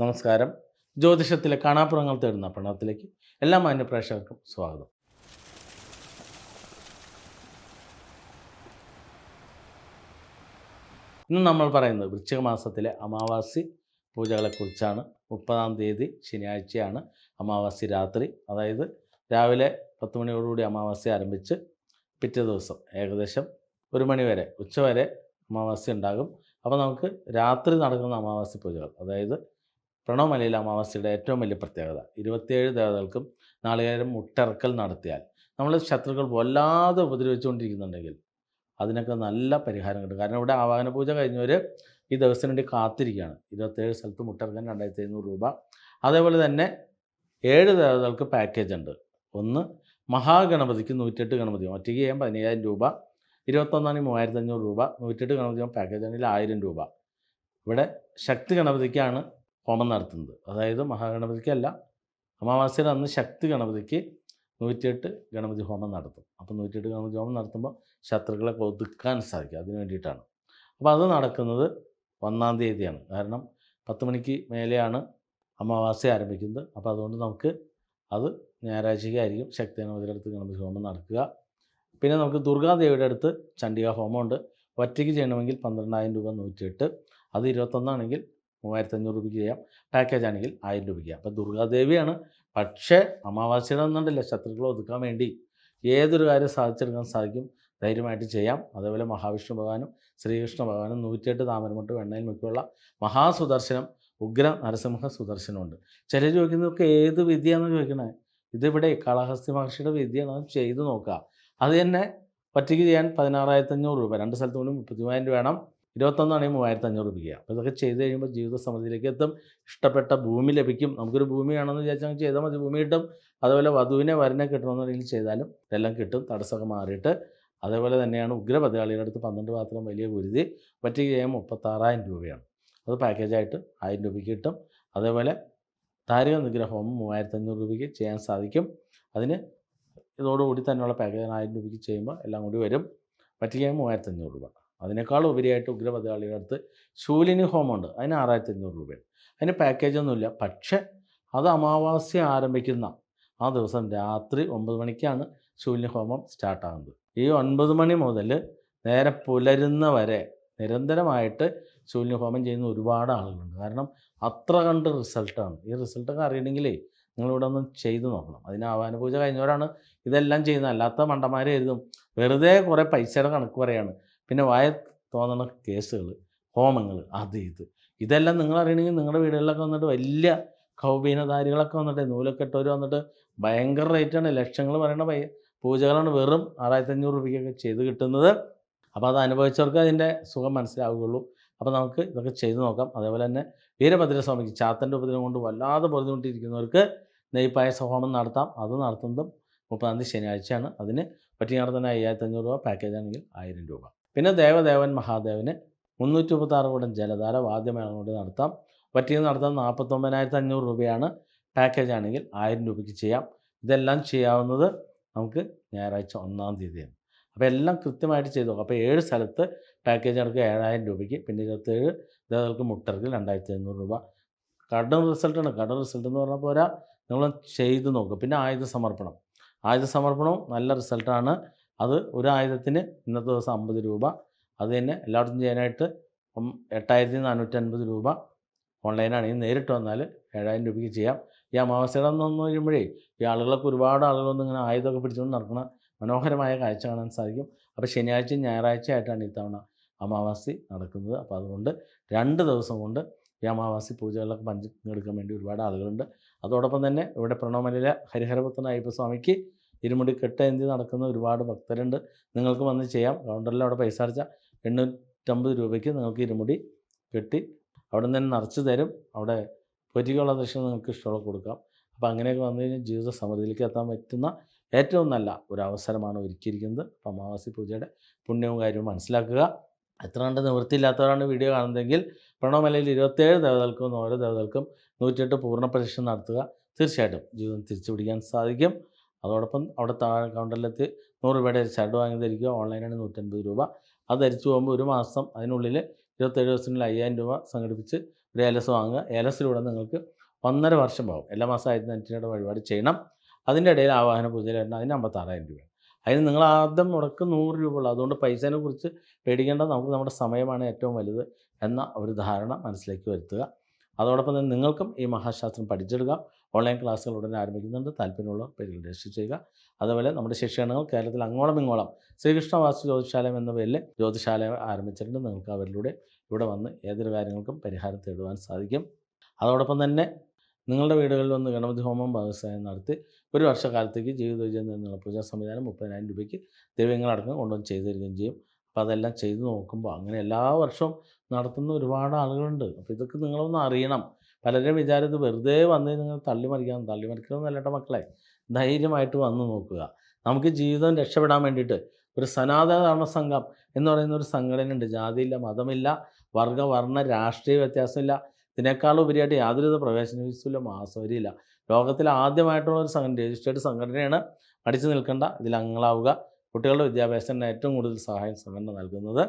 നമസ്കാരം. ജ്യോതിഷത്തിലെ കാണാപ്പുറങ്ങൾ തേടുന്ന പ്രണവത്തിലേക്ക് എല്ലാ മാന്യ പ്രേക്ഷകർക്കും സ്വാഗതം. ഇന്ന് നമ്മൾ പറയുന്നത് വൃശ്ചിക മാസത്തിലെ അമാവാസി പൂജകളെക്കുറിച്ചാണ്. മുപ്പതാം തീയതി ശനിയാഴ്ചയാണ് അമാവാസി രാത്രി. അതായത് രാവിലെ പത്ത് മണിയോടുകൂടി അമാവാസി ആരംഭിച്ച് പിറ്റേ ദിവസം ഏകദേശം ഒരു മണിവരെ ഉച്ചവരെ അമാവാസി ഉണ്ടാകും. അപ്പോൾ നമുക്ക് രാത്രി നടക്കുന്ന അമാവാസി പൂജകൾ അതായത് പ്രണവമലയിലെ അമാവാസിയുടെ ഏറ്റവും വലിയ പ്രത്യേകത. ഇരുപത്തിയേഴ് ദേവതകൾക്കും നാളികേരം മുട്ടിറക്കൽ നടത്തിയാൽ നമ്മൾ ശത്രുക്കൾ വല്ലാതെ ഉപദ്രവിച്ചുകൊണ്ടിരിക്കുന്നുണ്ടെങ്കിൽ അതിനൊക്കെ നല്ല പരിഹാരം കിട്ടും. കാരണം ഇവിടെ ആവാഹന പൂജ കഴിഞ്ഞവർ ഈ ദിവസത്തിന് വേണ്ടി കാത്തിരിക്കുകയാണ്. ഇരുപത്തേഴ് സ്ഥലത്ത് മുട്ടിറക്കാൻ രണ്ടായിരത്തി എഴുന്നൂറ് രൂപ. അതേപോലെ തന്നെ ഏഴ് ദേവതകൾക്ക് പാക്കേജ് ഉണ്ട്. ഒന്ന് മഹാഗണപതിക്ക് നൂറ്റെട്ട് ഗണപതി ഒറ്റയ്ക്ക് ചെയ്യാൻ പതിനയ്യായിരം രൂപ. ഇരുപത്തൊന്നാണ് മൂവായിരത്തി അഞ്ഞൂറ് രൂപ. നൂറ്റെട്ട് ഗണപതി പാക്കേജ് ആണെങ്കിൽ ആയിരം രൂപ. ഇവിടെ ശക്തി ഗണപതിക്കാണ് ഹോമം നടത്തുന്നത്. അതായത് മഹാഗണപതിക്കല്ല അമാവാസ്യയുടെ അന്ന് ശക്തി ഗണപതിക്ക് നൂറ്റിയെട്ട് ഗണപതി ഹോമം നടത്തും. അപ്പോൾ നൂറ്റിയെട്ട് ഗണപതി ഹോമം നടത്തുമ്പോൾ ശത്രുക്കളെ ഒതുക്കാൻ സാധിക്കും. അതിന് വേണ്ടിയിട്ടാണ്. അപ്പോൾ അത് നടക്കുന്നത് ഒന്നാം തീയതിയാണ്. കാരണം പത്ത് മണിക്ക് മേലെയാണ് അമാവാസ്യ ആരംഭിക്കുന്നത്. അപ്പോൾ അതുകൊണ്ട് നമുക്ക് അത് ഞായറാഴ്ചയ്ക്കായിരിക്കും ശക്തി ഗണപതിയുടെ അടുത്ത് ഗണപതി ഹോമം നടക്കുക. പിന്നെ നമുക്ക് ദുർഗാദേവിയുടെ അടുത്ത് ചണ്ഡിക ഹോമമുണ്ട്. ഒറ്റയ്ക്ക് ചെയ്യണമെങ്കിൽ പന്ത്രണ്ടായിരം രൂപ നൂറ്റിയെട്ട്. അത് ഇരുപത്തൊന്നാണെങ്കിൽ മൂവായിരത്തി അഞ്ഞൂറ് രൂപയ്ക്ക് ചെയ്യാം. പാക്കേജ് ആണെങ്കിൽ ആയിരം രൂപയ്ക്ക് ചെയ്യാം. അപ്പോൾ ദുർഗാദേവിയാണ്. പക്ഷേ അമാവാസിയുടെ ഒന്നുണ്ടല്ലോ ശത്രുക്കളെ ഒതുക്കാൻ വേണ്ടി ഏതൊരു കാര്യം സാധിച്ചെടുക്കാൻ സാധിക്കും? ധൈര്യമായിട്ട് ചെയ്യാം. അതേപോലെ മഹാവിഷ്ണു ഭഗവാനും ശ്രീകൃഷ്ണ ഭഗവാനും നൂറ്റിയെട്ട് താമരമുട്ട് വെണ്ണയിൽ മുക്കിയുള്ള മഹാസുദർശനം ഉഗ്ര നരസിംഹ സുദർശനമുണ്ട്. ചിലർ ചോദിക്കുന്നതൊക്കെ ഏത് വിദ്യയാണെന്ന് ചോദിക്കണേ? ഇതിവിടെ കാളഹസ്തി മഹർഷിയുടെ വിദ്യയാണ്. ചെയ്തു നോക്കുക. അത് തന്നെ ഒറ്റയ്ക്ക് ചെയ്യാൻ പതിനാറായിരത്തി അഞ്ഞൂറ് രൂപ. രണ്ട് സ്ഥലത്ത് പോലും മുപ്പത്തിമൂവായിരം രൂപ വേണം. ഇരുപത്തൊന്നാണെങ്കിൽ മൂവായിരത്തി അഞ്ഞൂറ് രൂപയ്ക്ക് അപ്പോൾ ഇതൊക്കെ ചെയ്ത് കഴിയുമ്പോൾ ജീവിത സമൃദ്ധിയിലേക്ക് എത്തും. ഇഷ്ടപ്പെട്ട ഭൂമി ലഭിക്കും. നമുക്കൊരു ഭൂമിയാണെന്ന് വിചാരിച്ചാൽ ചെയ്താൽ മതി. ഭൂമി കിട്ടും. അതുപോലെ വധുവിനെ വരനെ കിട്ടണമെന്നുണ്ടെങ്കിൽ ചെയ്താലും ഇതെല്ലാം കിട്ടും. തടസ്സമൊക്കെ മാറിയിട്ട്. അതേപോലെ തന്നെയാണ് ഉഗ്രപതികാളിയുടെ അടുത്ത് പന്ത്രണ്ട് പാത്രം വലിയ കുരുതി പറ്റി ചെയ്യാൻ മുപ്പത്താറായിരം രൂപയാണ്. അത് പാക്കേജായിട്ട് ആയിരം രൂപയ്ക്ക് കിട്ടും. അതേപോലെ താരക നിഗ്രഹവും മൂവായിരത്തി അഞ്ഞൂറ് രൂപയ്ക്ക് ചെയ്യാൻ സാധിക്കും. അതിന് ഇതോടുകൂടി തന്നെയുള്ള പാക്കേജ് ആയിരം രൂപയ്ക്ക് ചെയ്യുമ്പോൾ എല്ലാം കൂടി വരും. പറ്റിക്കാൻ മൂവായിരത്തി അഞ്ഞൂറ് രൂപ. അതിനേക്കാൾ ഉപരിയായിട്ട് ഉഗ്രപതികാളിയുടെ അടുത്ത് ശൂലിനി ഹോമമുണ്ട്. അതിന് ആറായിരത്തി അഞ്ഞൂറ് രൂപയാണ്. അതിന് പാക്കേജൊന്നുമില്ല പക്ഷേ അത് അമാവാസ്യ ആരംഭിക്കുന്ന ആ ദിവസം രാത്രി ഒമ്പത് മണിക്കാണ് ശൂലിനി ഹോമം സ്റ്റാർട്ടാകുന്നത് ഈ ഒൻപത് മണി മുതൽ നേരെ പുലരുന്ന വരെ നിരന്തരമായിട്ട് ശൂലിനി ഹോമം ചെയ്യുന്ന ഒരുപാട് ആളുകളുണ്ട്. കാരണം അത്ര കണ്ട് റിസൾട്ടാണ് ഈ റിസൾട്ടൊക്കെ അറിയണമെങ്കിലേ നിങ്ങളിവിടെ ഒന്ന് ചെയ്തു നോക്കണം. അതിന് ആവാന പൂജ കഴിഞ്ഞവരാണ് ഇതെല്ലാം ചെയ്യുന്നത്. അല്ലാത്ത മണ്ടന്മാരെ എഴുതും വെറുതെ കുറേ പൈസയുടെ കണക്ക് പറയാണ്. പിന്നെ വായ തോന്നുന്ന കേസുകൾ ഹോമങ്ങൾ അത് ഇത്. ഇതെല്ലാം നിങ്ങൾ അറിയണമെങ്കിൽ നിങ്ങളുടെ വീടുകളിലൊക്കെ വന്നിട്ട് വലിയ കൗപീനധാരികളൊക്കെ വന്നിട്ട് നൂലക്കെട്ടവർ വന്നിട്ട് ഭയങ്കര റേറ്റാണ് ലക്ഷങ്ങൾ പറയുന്ന പൈ പൂജകളാണ് വെറും ആറായിരത്തി അഞ്ഞൂറ് രൂപയ്ക്കൊക്കെ ചെയ്ത് കിട്ടുന്നത്. അപ്പോൾ അത് അനുഭവിച്ചവർക്ക് അതിന്റെ സുഖം മനസ്സിലാവുകയുള്ളൂ. അപ്പോൾ നമുക്ക് ഇതൊക്കെ ചെയ്ത് നോക്കാം. അതേപോലെ തന്നെ വീരഭദ്രസ്വാമിക്ക് ചാത്തന്റെ ഉപദ്രവം കൊണ്ട് വല്ലാതെ ബുദ്ധിമുട്ടിയിരിക്കുന്നവർക്ക് നെയ്പായസ ഹോമം നടത്താം. അത് നടത്തുന്നതും മുപ്പതാം തീയതി ശനിയാഴ്ചയാണ്. അതിന് പറ്റി നടത്തുന്ന അയ്യായിരത്തി അഞ്ഞൂറ് രൂപ പാക്കേജ് ആണെങ്കിൽ ആയിരം രൂപ. പിന്നെ ദേവദേവൻ മഹാദേവന് മുന്നൂറ്റി മുപ്പത്താറ് കൂടം ജലധാര വാദ്യമേളം കൊണ്ട് നടത്താം. പറ്റിയത് നടത്താൻ നാൽപ്പത്തൊമ്പതിനായിരത്തി അഞ്ഞൂറ് രൂപയാണ് പാക്കേജ് ആണെങ്കിൽ ആയിരം രൂപയ്ക്ക് ചെയ്യാം. ഇതെല്ലാം ചെയ്യാവുന്നത് നമുക്ക് ഞായറാഴ്ച ഒന്നാം തീയതിയാണ്. അപ്പോൾ എല്ലാം കൃത്യമായിട്ട് ചെയ്തു അപ്പോൾ ഏഴ് സ്ഥലത്ത് പാക്കേജ് അടക്കം ഏഴായിരം രൂപയ്ക്ക് പിന്നെ ഇരുപത്തേഴ് ദേവകൾക്ക് മുട്ടർക്ക് രണ്ടായിരത്തി അഞ്ഞൂറ് രൂപ കടം റിസൾട്ടാണ് കടം റിസൾട്ട് എന്ന് പറഞ്ഞാൽ പോരാ നിങ്ങൾ ചെയ്ത് നോക്കുക. പിന്നെ ആയുധ സമർപ്പണം. ആയുധ സമർപ്പണവും നല്ല റിസൾട്ടാണ് അത് ഒരു ആയുധത്തിന് ഇന്നത്തെ ദിവസം അമ്പത് രൂപ. അത് തന്നെ എല്ലായിടത്തും ചെയ്യാനായിട്ട് ഇപ്പം എട്ടായിരത്തി നാനൂറ്റി അൻപത് രൂപ ഓൺലൈനാണെങ്കിൽ നേരിട്ട് വന്നാൽ ഏഴായിരം രൂപയ്ക്ക് ചെയ്യാം. ഈ അമാവാസ്യയുടെ അന്ന് വന്നു കഴിയുമ്പോഴേ ഈ ആളുകളൊക്കെ ഒരുപാട് ആളുകളൊന്നും ഇങ്ങനെ ആയുധമൊക്കെ പിടിച്ചുകൊണ്ട് നടക്കുന്ന മനോഹരമായ കാഴ്ച കാണാൻ സാധിക്കും. അപ്പോൾ ശനിയാഴ്ച ഞായറാഴ്ച ആയിട്ടാണ് ഇത്തവണ അമാവാസി നടക്കുന്നത്. അപ്പോൾ അതുകൊണ്ട് രണ്ട് ദിവസം കൊണ്ട് ഈ അമാവാസി പൂജകളിലൊക്കെ പങ്കെടുക്കാൻ വേണ്ടി ഒരുപാട് ആളുകളുണ്ട്. അതോടൊപ്പം തന്നെ ഇവിടെ പ്രണവമലയിലെ ഹരിഹരപുത്രൻ അയ്യപ്പസ്വാമിക്ക് ഇരുമുടി കെട്ട് എന്തി നടക്കുന്ന ഒരുപാട് ഭക്തരുണ്ട്. നിങ്ങൾക്ക് വന്ന് ചെയ്യാം. കൗണ്ടറിൽ അവിടെ പൈസ അടച്ചാൽ എണ്ണൂറ്റമ്പത് രൂപയ്ക്ക് നിങ്ങൾക്ക് ഇരുമുടി കെട്ടി അവിടെ നിന്ന് തന്നെ നിറച്ച് തരും. അവിടെ പൊരിക്കുള്ള ദൃശ്യം നിങ്ങൾക്ക് ഇഷ്ടമുള്ള കൊടുക്കാം. അപ്പോൾ അങ്ങനെയൊക്കെ വന്നു കഴിഞ്ഞാൽ ജീവിത സമൃദ്ധിയിലേക്ക് എത്താൻ പറ്റുന്ന ഏറ്റവും നല്ല ഒരു അവസരമാണ് ഒരുക്കിയിരിക്കുന്നത്. അമാവാസി പൂജയുടെ പുണ്യവും കാര്യവും മനസ്സിലാക്കുക. എത്ര കണ്ട് നിവൃത്തിയില്ലാത്തവരാണ് വീഡിയോ കാണുന്നതെങ്കിൽ പ്രണവമലയിൽ ഇരുപത്തേഴ് ദേവതകൾക്കും ഓരോ ദേവതകൾക്കും നൂറ്റിയെട്ട് പൂർണ പരീക്ഷ നടത്തുക. തീർച്ചയായിട്ടും ജീവിതം തിരിച്ചു പിടിക്കാൻ സാധിക്കും. അതോടൊപ്പം അവിടെ താഴെ കൗണ്ടറിലെത്തി നൂറ് രൂപയുടെ ഷർട്ട് വാങ്ങി ധരിക്കുക ഓൺലൈനാണ് നൂറ്റൻപത് രൂപ. അത് ധരിച്ചു പോകുമ്പോൾ ഒരു മാസം അതിനുള്ളിൽ ഇരുപത്തേഴ് ദിവസത്തിനുള്ളിൽ അയ്യായിരം രൂപ സംഘടിപ്പിച്ച് ഒരു ഏലസ് വാങ്ങുക. ഏലസിലൂടെ നിങ്ങൾക്ക് ഒന്നര വർഷം പോകും. എല്ലാ മാസം ആയിരത്തി അഞ്ഞൂറ് വഴിപാട് ചെയ്യണം. അതിന്റെ ഇടയിൽ ആവാഹന പൂജയിൽ വരണം. അതിന് അമ്പത്താറായിരം രൂപ അതിന് നിങ്ങൾ ആദ്യം മുടക്ക് നൂറ് രൂപ ഉള്ളൂ. അതുകൊണ്ട് പൈസേനെ കുറിച്ച് പേടിക്കേണ്ട നമുക്ക് നമ്മുടെ സമയമാണ് ഏറ്റവും വലുത് എന്ന ഒരു ധാരണ മനസ്സിലേക്ക് വരുത്തുക. അതോടൊപ്പം തന്നെ നിങ്ങൾക്കും ഈ മഹാശാസ്ത്രം പഠിച്ചെടുക്കാം ഓൺലൈൻ ക്ലാസ്സുകൾ ഉടനെ ആരംഭിക്കുന്നുണ്ട്. താല്പര്യമുള്ള പേരിൽ രജിസ്റ്റർ ചെയ്യുക. അതുപോലെ നമ്മുടെ ശിക്ഷണങ്ങൾ കേരളത്തിൽ അങ്ങോളം ഇങ്ങോളം ശ്രീകൃഷ്ണ വാസ്തു ജ്യോതിശാലയം എന്ന പേരിൽ ജ്യോതിശാലയം ആരംഭിച്ചിട്ടുണ്ട്. നിങ്ങൾക്ക് അവരിലൂടെ ഇവിടെ വന്ന് ഏതൊരു കാര്യങ്ങൾക്കും പരിഹാരം തേടുവാൻ സാധിക്കും. അതോടൊപ്പം തന്നെ നിങ്ങളുടെ വീടുകളിൽ വന്ന് ഗണപതി ഹോമം വ്യവസായം നടത്തി ഒരു വർഷക്കാലത്തേക്ക് ജീവിത വിജയം എന്നുള്ള പൂജാ സംവിധാനം മുപ്പതിനായിരം രൂപയ്ക്ക് ദൈവങ്ങളടക്കം കൊണ്ടുവന്ന് ചെയ്തു തരികയും ചെയ്യും. അപ്പോൾ അതെല്ലാം ചെയ്തു നോക്കുമ്പോൾ അങ്ങനെ എല്ലാ വർഷവും നടത്തുന്ന ഒരുപാട് ആളുകളുണ്ട്. അപ്പോൾ ഇതൊക്കെ നിങ്ങളൊന്ന് അറിയണം. പലരും വിചാരിച്ചത് വെറുതെ വന്ന് നിങ്ങൾ തള്ളിമറിക്കാൻ തള്ളിമറിക്കണമെന്നല്ലേട്ട മക്കളെ. ധൈര്യമായിട്ട് വന്ന് നോക്കുക. നമുക്ക് ജീവിതം രക്ഷപ്പെടാൻ വേണ്ടിയിട്ട് ഒരു സനാതനധർമ്മ സംഘം എന്ന് പറയുന്ന ഒരു സംഘടനയുണ്ട്. ജാതിയില്ല മതമില്ല വർഗ വർണ രാഷ്ട്രീയ വ്യത്യാസമില്ല. ഇതിനേക്കാൾ ഉപരിയായിട്ട് യാതൊരുവിധ പ്രവേശന ഫീസുമില്ല മാസവരിയില്ല. ലോകത്തിൽ ആദ്യമായിട്ടുള്ള ഒരു സംഘടന രജിസ്റ്റേർഡ് സംഘടനയാണ്. അടിച്ചു നിൽക്കേണ്ട. ഇതിൽ അംഗങ്ങളാവുക. കുട്ടികളുടെ വിദ്യാഭ്യാസത്തിന് ഏറ്റവും കൂടുതൽ സഹായം സംഘടന നൽകുന്നത്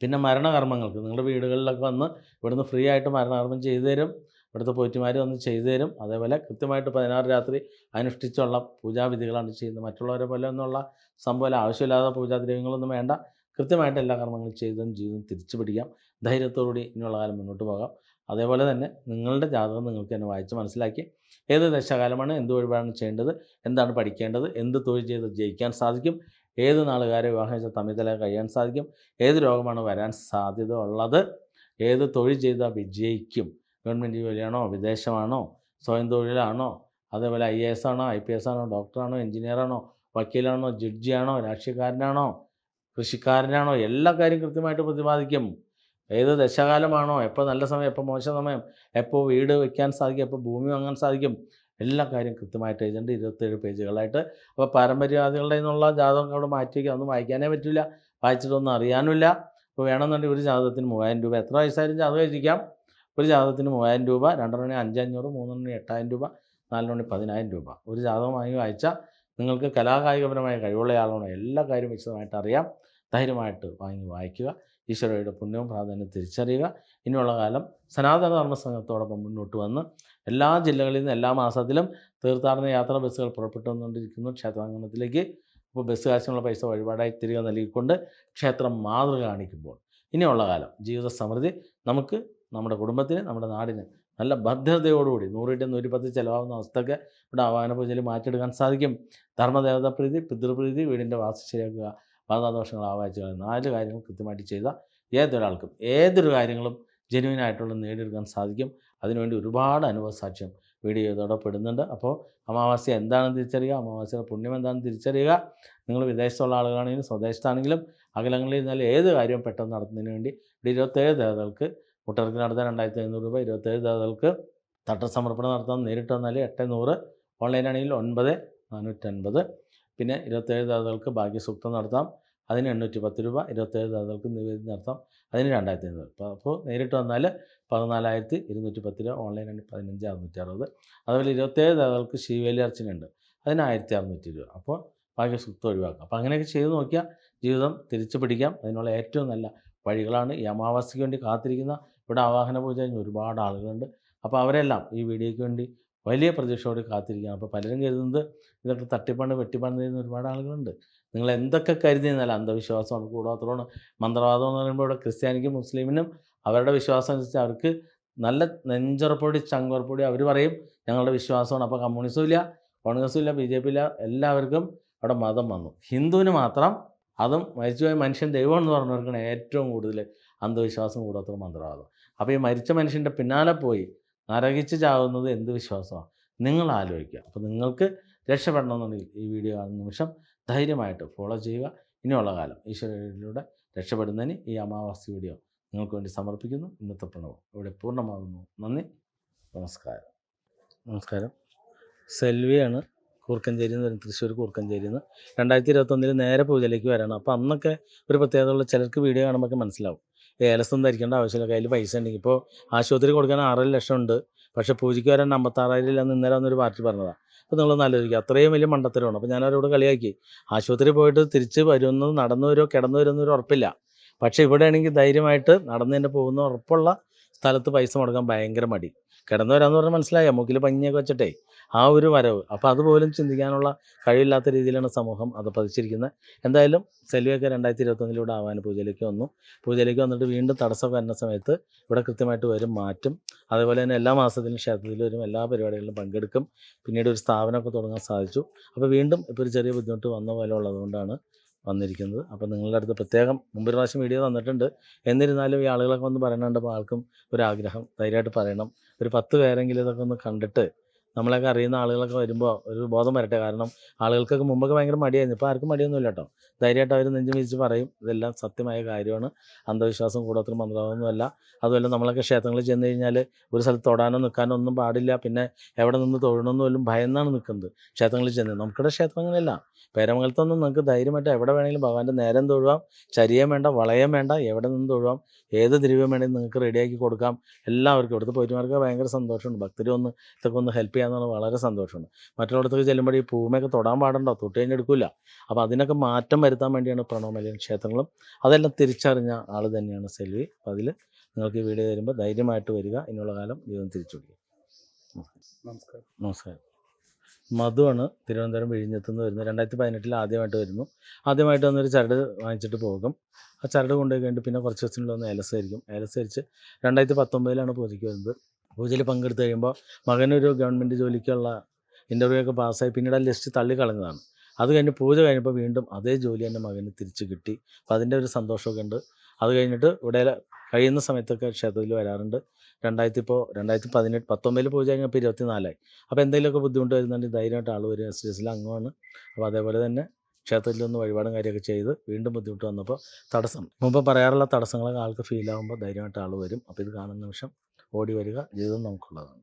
പിന്നെ മരണകർമ്മങ്ങൾക്ക്. നിങ്ങളുടെ വീടുകളിലൊക്കെ വന്ന് ഇവിടുന്ന് ഫ്രീ ആയിട്ട് മരണകർമ്മം ചെയ്തു തരും ഇവിടുത്തെ പോറ്റുമാർ വന്ന് ചെയ്തു തരും അതേപോലെ കൃത്യമായിട്ട് പതിനാറ് രാത്രി അനുഷ്ഠിച്ചുള്ള പൂജാവിധികളാണ് ചെയ്യുന്നത്. മറ്റുള്ളവരെ പോലെ ഒന്നുള്ള സംഭവം ആവശ്യമില്ലാതെ പൂജാദ്രവ്യങ്ങളൊന്നും വേണ്ട. കൃത്യമായിട്ട് എല്ലാ കർമ്മങ്ങളും ചെയ്തും ജീവിതം തിരിച്ചു പിടിക്കാം. ധൈര്യത്തോടുകൂടി ഇനിയുള്ള കാലം മുന്നോട്ട് പോകാം. അതേപോലെ തന്നെ നിങ്ങളുടെ ജാതകം നിങ്ങൾക്ക് തന്നെ വായിച്ച് മനസ്സിലാക്കി ഏത് ദശകാലമാണ് എന്ത് വഴിപാടാണ് ചെയ്യേണ്ടത് എന്താണ് പഠിക്കേണ്ടത് എന്ത് തൊഴിൽ ചെയ്ത് ജയിക്കാൻ സാധിക്കും ഏത് നാളുകാരെ വിവാഹം ചെയ്ത തമ്മിതല കഴിയാൻ സാധിക്കും? ഏത് രോഗമാണ് വരാൻ സാധ്യത ഉള്ളത്? ഏത് തൊഴിൽ ചെയ്താൽ വിജയിക്കും? ഗവൺമെന്റ് ജോലിയാണോ വിദേശമാണോ? സ്വയം തൊഴിലാണോ? അതേപോലെ ഐ എ എസ് ആണോ? ഐ പി എസ് ആണോ? ഡോക്ടറാണോ എഞ്ചിനീയറാണോ വക്കീലാണോ? ജഡ്ജിയാണോ രാഷ്ട്രീയക്കാരനാണോ? കൃഷിക്കാരനാണോ? എല്ലാ കാര്യം കൃത്യമായിട്ട് പ്രതിപാദിക്കും. ഏത് ദശകാലമാണോ? എപ്പോൾ നല്ല സമയം? എപ്പോൾ മോശം സമയം? എപ്പോൾ വീട് വയ്ക്കാൻ സാധിക്കും? എപ്പോൾ ഭൂമി വാങ്ങാൻ സാധിക്കും? എല്ലാ കാര്യം കൃത്യമായിട്ട് എഴുതിയിട്ടുണ്ട് ഇരുപത്തേഴ് പേജുകളായിട്ട്. അപ്പോൾ പാരമ്പര്യവാദികളുടെ നിന്നുള്ള ജാതകം അവിടെ മാറ്റി വയ്ക്കുക ഒന്നും വായിക്കാനേ പറ്റില്ല. വായിച്ചിട്ടൊന്നും അറിയാനുമില്ല. അപ്പോൾ വേണമെന്നുണ്ടെങ്കിൽ ഒരു ജാതകത്തിന് മൂവായിരം രൂപ. എത്ര വയസ്സായാലും ജാതകം എഴുതിക്കാം. ഒരു ജാതകത്തിന് മൂവായിരം രൂപ രണ്ടെണ്ണി അഞ്ചഞ്ഞൂറ് മൂന്നെണ്ണി എട്ടായിരം രൂപ നാലെണ്ണി പതിനായിരം രൂപ. ഒരു ജാതകം വാങ്ങി വായിച്ചാൽ നിങ്ങൾക്ക് കലാകായികപരമായ കഴിവുള്ള ആളാണ് എല്ലാ കാര്യവും വിശദമായിട്ട് അറിയാം. ധൈര്യമായിട്ട് വാങ്ങി വായിക്കുക. ഈശ്വരയുടെ പുണ്യവും പ്രാധാന്യം തിരിച്ചറിയുക. ഇനിയുള്ള കാലം സനാതന ധർമ്മ സംഘത്തോടൊപ്പം മുന്നോട്ട് വന്ന് എല്ലാ ജില്ലകളിൽ നിന്ന് എല്ലാ മാസത്തിലും തീർത്ഥാടന യാത്രാ ബസ്സുകൾ പുറപ്പെട്ടു വന്നുകൊണ്ടിരിക്കുന്നു ക്ഷേത്രാങ്കണത്തിലേക്ക് അപ്പോൾ ബസ് കാശിനുള്ള പൈസ വഴിപാടായി തിരികെ നൽകിക്കൊണ്ട് ക്ഷേത്രം മാതൃക കാണിക്കുമ്പോൾ ഇനിയുള്ള കാലം ജീവിത സമൃദ്ധി നമുക്ക് നമ്മുടെ കുടുംബത്തിന് നമ്മുടെ നാടിന് നല്ല ഭദ്രതയോടുകൂടി നൂറിന്റെ നൂറ്റിപ്പത്ത് ചിലവാകുന്ന അവസ്ഥയ്ക്ക് ഇവിടെ ആവാഹന പൂജയിൽ മാറ്റിയെടുക്കാൻ സാധിക്കും. ധർമ്മദേവത പ്രീതി പിതൃപ്രീതി വീടിന്റെ വാസ്തു ശരിയാക്കുക പാതാദോഷങ്ങൾ ആവാഹിച്ചുകൾ നാല് കാര്യങ്ങൾ കൃത്യമായിട്ട് ചെയ്താൽ ഏതൊരാൾക്കും ഏതൊരു കാര്യങ്ങളും ജെന്യൂനായിട്ടുള്ള നേടിയെടുക്കാൻ സാധിക്കും. അതിനുവേണ്ടി ഒരുപാട് അനുഭവ സാക്ഷ്യം വീഡിയോ ഇതോടെ പെടുന്നുണ്ട് അപ്പോൾ അമാവാസ്യ എന്താണെന്ന് തിരിച്ചറിയുക അമാവാസ്യയുടെ പുണ്യം എന്താണെന്ന് തിരിച്ചറിയുക. നിങ്ങൾ വിദേശത്തുള്ള ആളുകളാണെങ്കിലും സ്വദേശത്താണെങ്കിലും അകലങ്ങളിൽ നിന്നാൽ ഏത് കാര്യവും പെട്ടെന്ന് നടത്തുന്നതിന് വേണ്ടി ഇവിടെ ഇരുപത്തേഴ് ദേവതകൾക്ക് കുട്ടികൾക്ക് നടത്താൻ രണ്ടായിരത്തി അഞ്ഞൂറ് രൂപ ഇരുപത്തേഴ് ദേവതകൾക്ക് തട്ടസമർപ്പണം നടത്താൻ നേരിട്ട് വന്നാൽ എട്ട് നൂറ് ഓൺലൈനാണെങ്കിൽ ഒൻപത് നാനൂറ്റൻപത്. പിന്നെ ഇരുപത്തേഴ് ദേവതകൾക്ക് ഭാഗ്യസൂക്തം നടത്താം. അതിന് എണ്ണൂറ്റി പത്ത് രൂപ ഇരുപത്തേഴ് ദേവതകൾക്ക് നിവേദനം നടത്താം. അതിന് രണ്ടായിരത്തി അഞ്ഞൂറ് അപ്പോൾ അപ്പോൾ നേരിട്ട് വന്നാൽ പതിനാലായിരത്തി ഇരുന്നൂറ്റി പത്ത് രൂപ ഓൺലൈനാണ് പതിനഞ്ച് അറുന്നൂറ്റി അറുപത് അതുപോലെ ഇരുപത്തേഴ് ദേവതകൾക്ക് ശിവേലി അർച്ചനയുണ്ട്. അതിന് ആയിരത്തി അറുന്നൂറ്റി രൂപ. അപ്പോൾ ബാക്കി ഭാഗ്യസൂക്തം ഒഴിവാക്കാം. അപ്പോൾ അങ്ങനെയൊക്കെ ചെയ്ത് നോക്കിയാൽ ജീവിതം തിരിച്ചു പിടിക്കാം. അതിനുള്ള ഏറ്റവും നല്ല വഴികളാണ് ഈ അമാവാസിക്ക് വേണ്ടി കാത്തിരിക്കുന്ന ഇവിടെ ആവാഹന പൂജ കഴിഞ്ഞ് ഒരുപാട് ആളുകളുണ്ട്. അപ്പോൾ അവരെല്ലാം ഈ വീഡിയോയ്ക്ക് വേണ്ടി വലിയ പ്രതീക്ഷയോടെ കാത്തിരിക്കുകയാണ്. അപ്പോൾ പലരും കരുതുന്നത് ഇതൊക്കെ തട്ടിപ്പാണ് വെട്ടിപ്പാണ് ചെയ്യുന്ന ഒരുപാട് ആളുകളുണ്ട്. നിങ്ങൾ എന്തൊക്കെ കരുതി എന്നാൽ അന്ധവിശ്വാസം അന്ധവിശ്വാസമാണ് കൂടാത്തതുകൊണ്ട് മന്ത്രവാദം എന്ന് പറയുമ്പോൾ ഇവിടെ ക്രിസ്ത്യാനിക്കും മുസ്ലിമിനും അവരുടെ വിശ്വാസം അനുസരിച്ച് അവർക്ക് നല്ല നെഞ്ചുറപ്പൊടി ചങ്കുറപ്പൊടി അവർ പറയും. ഞങ്ങളുടെ വിശ്വാസമാണ്. അപ്പോൾ കമ്മ്യൂണിസ്റ്റും ഇല്ല കോൺഗ്രസും ഇല്ല ബി ജെ പി ഇല്ല. എല്ലാവർക്കും അവിടെ മതം വന്നു. ഹിന്ദുവിന് മാത്രം അതും മരിച്ചുപോയ മനുഷ്യൻ ദൈവം എന്ന് പറഞ്ഞവർക്കാണ് ഏറ്റവും കൂടുതൽ അന്ധവിശ്വാസം കൂടാത്ത മന്ത്രവാദം. അപ്പോൾ ഈ മരിച്ച മനുഷ്യന്റെ പിന്നാലെ പോയി നരകിച്ച് ചാവുന്നത് എന്ത് വിശ്വാസമാണ്? നിങ്ങൾ ആലോചിക്കുക. അപ്പോൾ നിങ്ങൾക്ക് രക്ഷപ്പെടണമെന്നുണ്ടെങ്കിൽ ഈ വീഡിയോ കാണുന്ന നിമിഷം ധൈര്യമായിട്ട് ഫോളോ ചെയ്യുക. ഇനിയുള്ള കാലം ഈശ്വരയിലൂടെ രക്ഷപ്പെടുന്നതിന് ഈ അമാവാസി വീഡിയോ നിങ്ങൾക്ക് വേണ്ടി സമർപ്പിക്കുന്നു. ഇന്നത്തെ പ്രണവം ഇവിടെ പൂർണമാകുന്നു. നന്ദി. നമസ്കാരം. നമസ്കാരം. സെൽവിയാണ് കൂർക്കഞ്ചേരി എന്ന് പറയുന്നത്. തൃശ്ശൂർ കൂർക്കഞ്ചേരി നിന്ന് രണ്ടായിരത്തി ഇരുപത്തൊന്നിൽ നേരെ പൂജയിലേക്ക് വരണം. അപ്പോൾ അന്നൊക്കെ ഒരു പ്രത്യേകതയുള്ള ചിലർക്ക് വീഡിയോ കാണുമ്പോൾ മനസ്സിലാവും. ഏലസം ധരിക്കേണ്ട ആവശ്യമില്ല. കയ്യിൽ പൈസ ഉണ്ടെങ്കിൽ. ഇപ്പോൾ ആശുപത്രി കൊടുക്കാൻ ആറര ലക്ഷം ഉണ്ട്. പക്ഷേ പൂജയ്ക്ക് വരാൻ അമ്പത്താറായിരം ഇന്നലെ വന്നൊരു പാർട്ടി പറഞ്ഞതാണ് അപ്പോൾ നിങ്ങളൊന്ന് ആലോചിക്കുക അത്രയും വലിയ മണ്ടത്തരമാണ്? അപ്പോൾ ഞാൻ അവരോട് കളിയാക്കി. ആശുപത്രി പോയിട്ട് തിരിച്ച് വരുന്നു നടന്നു വരുമോ കിടന്നു വരുമെന്നൊരു ഉറപ്പില്ല. പക്ഷേ ഇവിടെ ആണെങ്കിൽ ധൈര്യമായിട്ട് തന്നെ പോകുന്ന ഉറപ്പുള്ള സ്ഥലത്ത് പൈസ മുടക്കാൻ ഭയങ്കര മടി. കിടന്നു വരാമെന്ന് പറഞ്ഞാൽ മനസ്സിലായി. മൂക്കിൽ പഞ്ഞിയൊക്കെ വെച്ചിട്ടേ ആ ഒരു വരവ്. അപ്പോൾ അതുപോലും ചിന്തിക്കാനുള്ള കഴിവില്ലാത്ത രീതിയിലാണ് സമൂഹം അത് പതിച്ചിരിക്കുന്നത് എന്തായാലും സെൽവിയൊക്കെ രണ്ടായിരത്തി ഇരുപത്തൊന്നിലൂടെ ആവാൻ പൂജയിലേക്ക് വന്നു. പൂജയിലേക്ക് വന്നിട്ട് വീണ്ടും തടസ്സം വരുന്ന സമയത്ത് ഇവിടെ കൃത്യമായിട്ട് വരും മാറ്റും. അതേപോലെ തന്നെ എല്ലാ മാസത്തിലും ക്ഷേത്രത്തിൽ വരും എല്ലാ പരിപാടികളിലും പങ്കെടുക്കും. പിന്നീട് ഒരു സ്ഥാപനമൊക്കെ തുടങ്ങാൻ സാധിച്ചു. അപ്പോൾ വീണ്ടും ഇപ്പോൾ ഒരു ചെറിയ ബുദ്ധിമുട്ട് വന്ന പോലെ ഉള്ളതുകൊണ്ടാണ് വന്നിരിക്കുന്നത്. അപ്പോൾ നിങ്ങളുടെ അടുത്ത് പ്രത്യേകം മുമ്പൊരു പ്രാവശ്യം വീഡിയോ തന്നിട്ടുണ്ട്. എന്നിരുന്നാലും ഈ ആളുകളൊക്കെ വന്ന് പറയണുണ്ടപ്പോൾ ആൾക്കും ഒരു ആഗ്രഹം ധൈര്യമായിട്ട് പറയണം. ഒരു പത്ത് പേരെങ്കിലും ഇതൊക്കെ ഒന്ന് കണ്ടിട്ട് നമ്മളൊക്കെ അറിയുന്ന ആളുകളൊക്കെ വരുമ്പോൾ ഒരു ബോധം വരട്ടെ. കാരണം ആളുകൾക്കൊക്കെ മുമ്പൊക്കെ ഭയങ്കര മടിയായിരുന്നു. ഇപ്പോൾ ആർക്കും മടിയൊന്നുമില്ല കേട്ടോ. ധൈര്യമായിട്ട് അവർ നെഞ്ചും വിരിച്ച് പറയും. ഇതെല്ലാം സത്യമായ കാര്യമാണ്. അന്ധവിശ്വാസം കൂടുതൽ മന്ത്രമൊന്നുമല്ല അതുമല്ല നമ്മളൊക്കെ ക്ഷേത്രങ്ങളിൽ ചെന്ന് കഴിഞ്ഞാൽ ഒരു സ്ഥലത്ത് തൊടാനോ നിൽക്കാനോ ഒന്നും പാടില്ല. പിന്നെ എവിടെ നിന്ന് തൊഴണമെന്ന് പോലും ഭയന്നാണ് നിൽക്കുന്നത് ക്ഷേത്രങ്ങളിൽ ചെന്ന്. നമുക്കിവിടെ ക്ഷേത്രങ്ങളല്ല പേരമംഗലത്തൊന്നും നമുക്ക് ധൈര്യമായിട്ട് എവിടെ വേണമെങ്കിലും ഭഗവാന്റെ നേരം തൊഴുവാം. ചരിയം വേണ്ട വളയം വേണ്ട എവിടെ നിന്ന് തൊഴുവാം. ഏത് ദ്രവ്യം വേണമെങ്കിലും നിങ്ങൾക്ക് റെഡിയാക്കി കൊടുക്കാം. എല്ലാവർക്കും ഇവിടുത്തെ പോയിട്ടുമാർക്ക് ഭയങ്കര സന്തോഷമുണ്ട്. ഭക്തരും ഒന്ന് ഇതൊക്കെ ഒന്ന് ഹെൽപ്പ് ചെയ്യാന്ന് വളരെ സന്തോഷമുണ്ട് മറ്റുള്ളടത്തേക്ക് ചെല്ലുമ്പോൾ ഈ പൂമയൊക്കെ തൊടാൻ പാടണ്ടോ? തൊട്ട് കഴിഞ്ഞെടുക്കില്ല അപ്പോൾ അതിനൊക്കെ മാറ്റം വരുത്താൻ വേണ്ടിയാണ് പ്രണവമലയൻ ക്ഷേത്രങ്ങളും. അതെല്ലാം തിരിച്ചറിഞ്ഞ ആൾ തന്നെയാണ് സെൽവി. അപ്പോൾ അതിൽ നിങ്ങൾക്ക് ഈ വീഡിയോ തരുമ്പോൾ ധൈര്യമായിട്ട് വരിക. ഇനിയുള്ള കാലം ദൈവം തിരിച്ചു വിളിക്കുക നമസ്കാരം. നമസ്കാരം. മധുവാണ് തിരുവനന്തപുരം വിഴിഞ്ഞത്തുനിന്ന് വരുന്നത്. രണ്ടായിരത്തി പതിനെട്ടിൽ ആദ്യമായിട്ട് വരുന്നു. ആദ്യമായിട്ട് വന്നൊരു ചരട് വാങ്ങിച്ചിട്ട് പോകും. ആ ചരട് കൊണ്ടുപോയി കഴിഞ്ഞിട്ട് പിന്നെ കുറച്ച് ദിവസത്തിനുള്ളിൽ ഒന്ന് ഏലസ് ആയിരിക്കും ഏലസ് അരിച്ച് രണ്ടായിരത്തി പത്തൊമ്പതിലാണ് പൂജയ്ക്ക് വരുന്നത്. പൂജയിൽ പങ്കെടുത്ത് കഴിയുമ്പോൾ മകനൊരു ഗവൺമെന്റ് ജോലിക്കുള്ള ഇന്റർവ്യൂ ഒക്കെ പാസ്സായി പിന്നീട് ആ ലിസ്റ്റ് തള്ളിക്കളഞ്ഞതാണ് അത് കഴിഞ്ഞ് പൂജ കഴിഞ്ഞപ്പോൾ വീണ്ടും അതേ ജോലി എന്റെ മകന് തിരിച്ച് കിട്ടി. അപ്പോൾ അതിന്റെ ഒരു സന്തോഷമൊക്കെ ഉണ്ട്. അത് കഴിഞ്ഞിട്ട് ഇവിടെ കഴിയുന്ന സമയത്തൊക്കെ ക്ഷേത്രത്തിൽ വരാറുണ്ട്. രണ്ടായിരത്തി ഇപ്പോൾ രണ്ടായിരത്തി പതിനെട്ട് പത്തൊമ്പതിൽ പൂജ കഴിഞ്ഞപ്പോൾ ഇരുപത്തി നാലായി അപ്പോൾ എന്തെങ്കിലുമൊക്കെ ബുദ്ധിമുട്ട് വരുന്നുണ്ട് ധൈര്യമായിട്ട് ആൾ വരും എസ് ഡി എസിൽ അംഗമാണ്. അപ്പോൾ അതേപോലെ തന്നെ ക്ഷേത്രത്തിൽ ഒന്ന് വഴിപാടും കാര്യമൊക്കെ ചെയ്ത് വീണ്ടും ബുദ്ധിമുട്ട് വന്നപ്പോൾ തടസ്സം. മുമ്പ് പറയാറുള്ള തടസ്സങ്ങളൊക്കെ ആൾക്ക് ഫീലാകുമ്പോൾ ധൈര്യമായിട്ട് ആൾ വരും. അപ്പോൾ ഇത് കാണുന്ന നിമിഷം ഓടി വരിക. ജീവിതം നമുക്കുള്ളതാണ്.